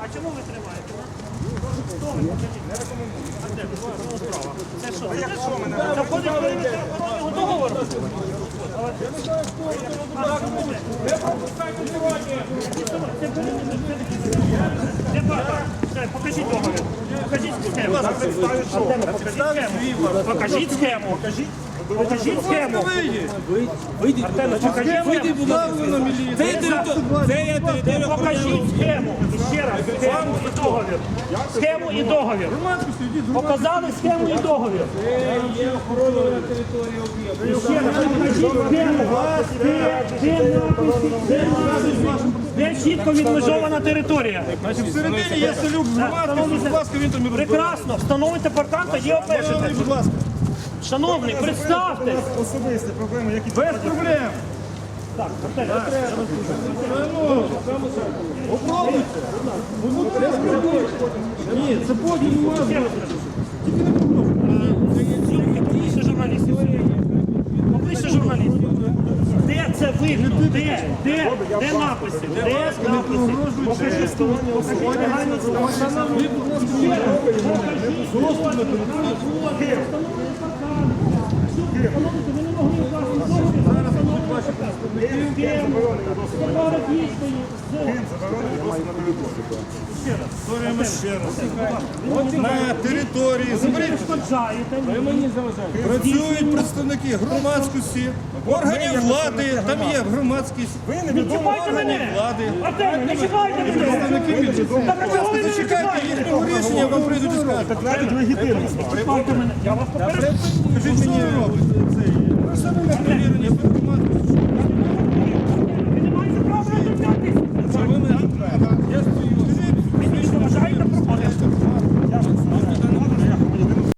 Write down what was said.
А чому ви тримаєте? Покажіть? Не рекомендую. А де? справа. Це що? Це що мене? Це входить Це периметр. Це база. Покажіть договір. Покажіть схему. Покажіть схему. Покажіть схему. Покажіть схему. Вийдіть, вийдіть, будь ласка. Це є територія, це є територія Покажіть схему. Ще раз. Схему і договір. Схему і договір. Показали схему і договір. Є охорона території об'єкту. Ще раз покажіть схему. Де, де написи? Де написи? Де чітко відмежована територія? Всередині є селюк з будь ласка, він там і розбирає. Прекрасно, встановите паркан, тоді обмежите. Будь ласка, Шановний, представте! особисті проблеми, які без проблем. Так, Артем, Ні, це потім у вас. Поближче журналістів. Поближче журналістів. Де це видно? Де? Де? Де написи? Де написи? Покажи стороннє Покажи легальну покажи, покажи, не Зараз Повторюємо ще раз. На території. Ви мені Працюють представники громадськості, органів влади, там є громадськість. Ви не Не чіпайте мене! влади. Не чіпайте мене! Представники чого ви не Зачекайте чіпаєте? їхнього рішення, вам прийдуть і скажуть. Навіть легітимність. Мене! Я вас попереджу. Скажіть мені, цей, перевірення